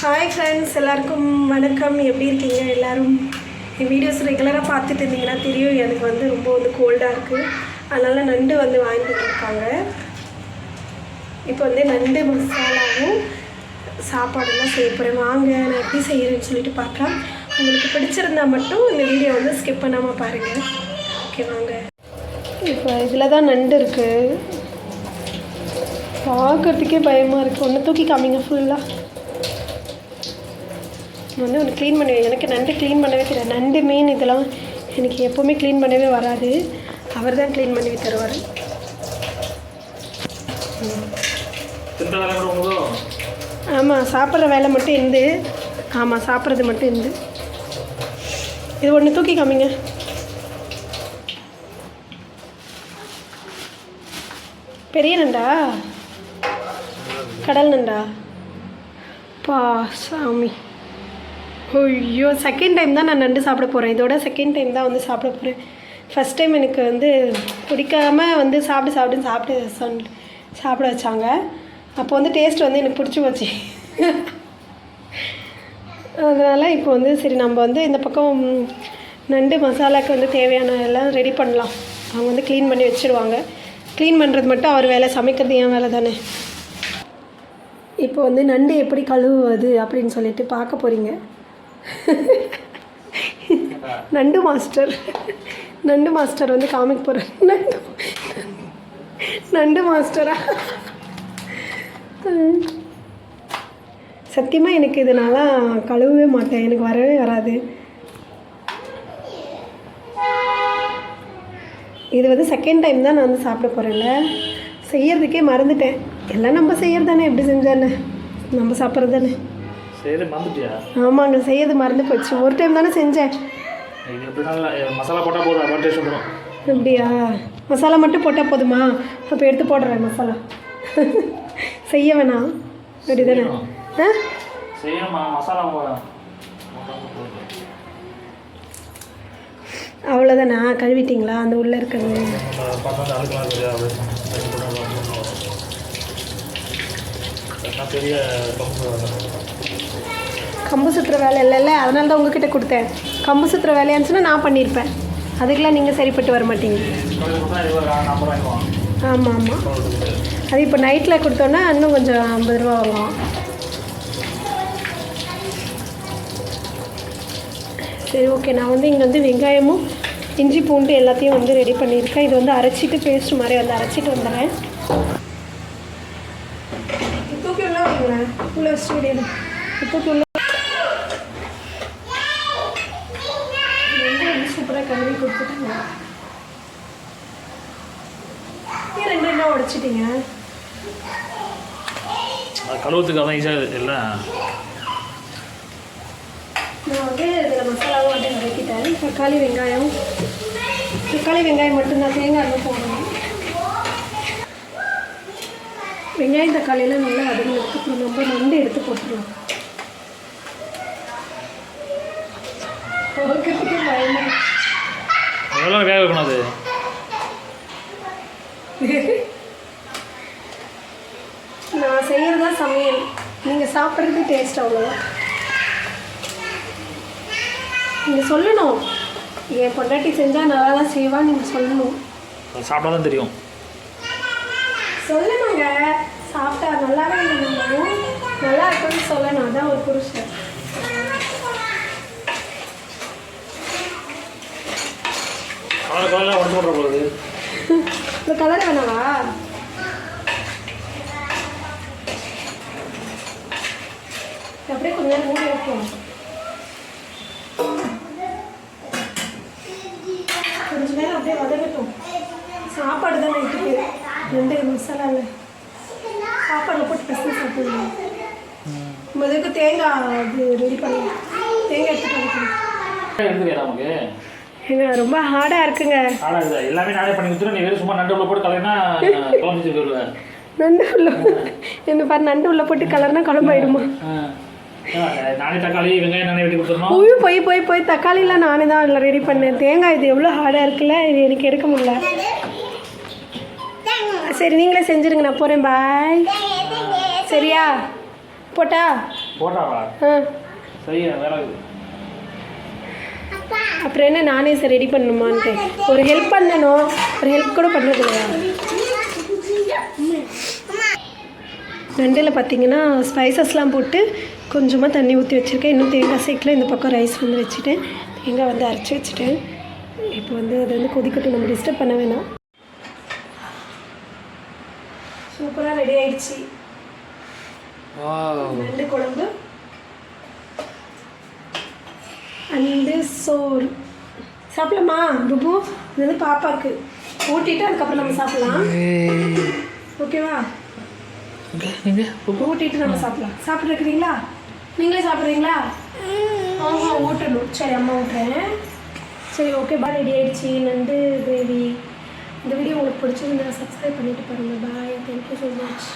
Hi friends எல்லாருக்கும் வணக்கம். எப்படி இருக்கீங்க? எல்லோரும் என் வீடியோஸ் ரெகுலராக பார்த்துட்டு இருந்தீங்கன்னா தெரியும். எனக்கு வந்து ரொம்ப வந்து கோல்டாக இருக்குது அதனால் நண்டு வந்து வாங்கிட்டு இருக்காங்க இப்போ வந்து நண்டு மசாலாவும் சாப்பாடெல்லாம் செய்ய போகிறேன் வாங்க நான் எப்படி செய்கிறேன்னு சொல்லிட்டு பார்க்கலாம். உங்களுக்கு பிடிச்சிருந்தா மட்டும் இந்த வீடியோ வந்து ஸ்கிப் பண்ணாமல் பாருங்கள் ஓகே வாங்க. இப்போ இதில் தான் நண்டு இருக்குது பார்க்கறதுக்கே பயமாக இருக்குது ஒன்று தூக்கி காமிங்க ஃபுல்லாக வந்து ஒன்று க்ளீன் பண்ணி எனக்கு நண்டு க்ளீன் பண்ணவே தெரியாது. நண்டு மீன் இதெல்லாம் எனக்கு எப்போவுமே க்ளீன் பண்ணவே வராது. அவர் தான் க்ளீன் பண்ணி தருவார். ஆமாம் சாப்பிட்ற வேலை மட்டும் இருந்து. ஆமாம் சாப்பிட்றது மட்டும் இருந்து. இது ஒன்று தூக்கி காமிங்க. பெரிய நண்டா? கடல் நண்டா? பா சாமி. ஐயோ செகண்ட் டைம் தான் நான் நண்டு சாப்பிட போகிறேன் இதோட செகண்ட் டைம் தான் வந்து சாப்பிட போகிறேன் ஃபஸ்ட் டைம் எனக்கு வந்து பிடிக்காம வந்து சாப்பிட்டு சாப்பிட்டு சாப்பிட்டு சொன் சாப்பிட வச்சாங்க. அப்போ வந்து டேஸ்ட் வந்து எனக்கு பிடிச்சி போச்சு. அதனால் இப்போ வந்து சரி நம்ம வந்து இந்த பக்கம் நண்டு மசாலாவுக்கு வந்து தேவையான எல்லாம் ரெடி பண்ணலாம். அவங்க வந்து க்ளீன் பண்ணி வச்சுருவாங்க. க்ளீன் பண்ணுறது மட்டும் அவர் வேலை சமைக்கிறது என் வேலை தானே. இப்போ வந்து நண்டு எப்படி கழுவுவது அப்படின்னு சொல்லிட்டு பார்க்க போகிறீங்க நண்டு மாஸ்டர். நண்டு மாஸ்டர் வந்து காமிக் போகிறார் நண்டு நண்டு மாஸ்டரா? சத்தியமாக எனக்கு இதனால கழுவவே மாட்டேன். எனக்கு வரவே வராது. இது வந்து செகண்ட் டைம் தான் நான் வந்து சாப்பிட போகிறேன்ல செய்யறதுக்கே மறந்துட்டேன். எல்லாம் நம்ம செய்யறது தானே எப்படி செஞ்சானே நம்ம சாப்பிட்றது தானே சரி மறந்துட்டியா? ஆமாங்க செய்யறது மறந்து போச்சு. ஒரு டைம் தானே செஞ்சேன். மசாலா போட்டால் போதும் டேஸ்ட் வந்துடும் அப்படியா? மசாலா மட்டும் போட்டால் போதுமா? அப்போ எடுத்து போடுறேன் மசாலா. செய்ய வேணாம். அப்படி தானே ஆ? அவ்வளோதானா கழுவிட்டீங்களா? அந்த உள்ளே இருக்கிறது. பெரிய கம்பு சுற்றுற வேலை இல்லைல்ல அதனால தான் உங்ககிட்ட கொடுத்தேன். கம்பு சுற்றுற வேலையா இருந்துச்சுன்னா நான் பண்ணியிருப்பேன் அதுக்கெல்லாம் நீங்கள் சரிப்பட்டு வர மாட்டீங்க. ஆமாம் ஆமாம் அது இப்போ நைட்டில் கொடுத்தோன்னா இன்னும் கொஞ்சம் ஐம்பது ரூபா வாங்குவோம் சரி ஓகே நான் வந்து இங்கே வந்து வெங்காயமும் இஞ்சி பூண்டு எல்லாத்தையும் வந்து ரெடி பண்ணியிருக்கேன். இது வந்து அரைச்சிட்டு பேஸ்ட் மாதிரி வந்து அரைச்சிட்டு வந்துடுறேன். தூக்கி உள்ள வைங்களேன். தூக்கி வந்து சூப்பராக கழுவி கொடுத்துட்டாங்க. ஏன் ரெண்டு ரெண்டாக உடைச்சிட்டீங்க? கழுவுறதுக்கு அதான் ஈஸியாக இல்லை? நான் வந்து இதில் மசாலாவும் வந்து வதக்கிட்டேன் தக்காளி வெங்காயம். தக்காளி வெங்காயம் மட்டும்தான் தேங்காய் எல்லாம் போடணும். வெங்காயம் தக்காளியெல்லாம் நல்லா அப்புறம் நம்ம நண்டு எடுத்து பயமா இருக்கு. எவ்வளோ வேக வைக்கணும் அது? நான் செய்கிறது தான் சமையல். நீங்கள் சாப்பிட்றது டேஸ்ட் அவ்வளோதான் நீங்கள் சொல்லணும். என் பொண்டாட்டி செஞ்சால் நல்லா தான் செய்வான்னு நீங்கள் சொல்லணும். சாப்பிட்டா தான் தெரியும். சொல்லணுங்க. சாப்பிட்டா நல்லாவே இல்லைனாலும் நல்லா இருக்குன்னு சொல்லணும். அதான் ஒரு புருஷன். கலர் கலரில் உடச்சு போடுற போகுது இந்த கலர் வேணாவா? அப்படியே கொஞ்ச நேரம் மூடி வைப்போம். கொஞ்ச நேரம் அப்படியே வதங்கட்டும். சாப்பாடு தானே இட்டுக்கு ரெண்டு மசாலா இல்லை சாப்பாடில் போட்டு பசங்க சாப்பிடுவோம் முதலுக்கு தேங்காய் அது ரெடி பண்ணி தேங்காய் வந்துக்கணும் எடுத்துக்கியா நமக்கு? ஏங்க ரொம்ப ஹார்டாக இருக்குங்க. இது எல்லாமே நானே பண்ணி நீ வெறும் சும்மா நண்டு உள்ள போட்டு கலைனா குழம்பு போயிடுவேன் நண்டு உள்ள என்ன பாரு நண்டு உள்ள போட்டு கலர்னா குழம்பாயிடுமா? நானே தக்காளி வெங்காயம் நானே வெட்டி கொடுத்துருணும் போய் போய் போய் தக்காளிலாம் நானே தான் அதில் ரெடி பண்ணேன். தேங்காய் இது எவ்வளோ ஹார்டாக இருக்குல்ல? இது எனக்கு எடுக்க முடியல. சரி நீங்களே செஞ்சுருங்க. நான் போகிறேன் பாய் சரியா? போட்டா? போட்டாவா? ஆ. செய்ய வேலை. அப்புறம் என்ன நானே சார் ரெடி பண்ணணுமான்ட்டு. ஒரு ஹெல்ப் பண்ணணும். ஒரு ஹெல்ப் கூட இல்லையா நண்டில் பார்த்தீங்கன்னா ஸ்பைசஸ்லாம் போட்டு கொஞ்சமாக தண்ணி ஊற்றி வச்சுருக்கேன். இன்னும் தேங்காய் சேர்க்கல இந்த பக்கம் ரைஸ் வந்து வச்சுட்டேன். தேங்காய் வந்து அரைச்சி வச்சுட்டேன். இப்போ வந்து அது வந்து கொதிக்கட்டும். நம்ம டிஸ்டர்ப் பண்ண வேணாம். சூப்பராக ரெடி ஆயிடுச்சு. நண்டு குழம்பு. அண்டு சோறு. சாப்பிடலாமா புபு இது வந்து பாப்பாக்கு. ஊட்டிட்டு அதுக்கப்புறம் நம்ம சாப்பிடலாம். ஓகேவா ஊட்டிட்டு நம்ம சாப்பிடலாம். சாப்பிட்ருக்கிறீங்களா நீங்களே சாப்பிட்றீங்களா? ஆமா ஊட்டணும். சரி அம்மா ஊட்டுறேன். சரி ஓகே பா ரெடி ஆயிடுச்சு. நண்டு கிரேவி இந்த வீடியோ உங்களுக்கு பிடிச்சிருந்தா சப்ஸ்கிரைப் பண்ணிட்டு பாருங்கள் பாய் தேங்க்யூ ஸோ மச்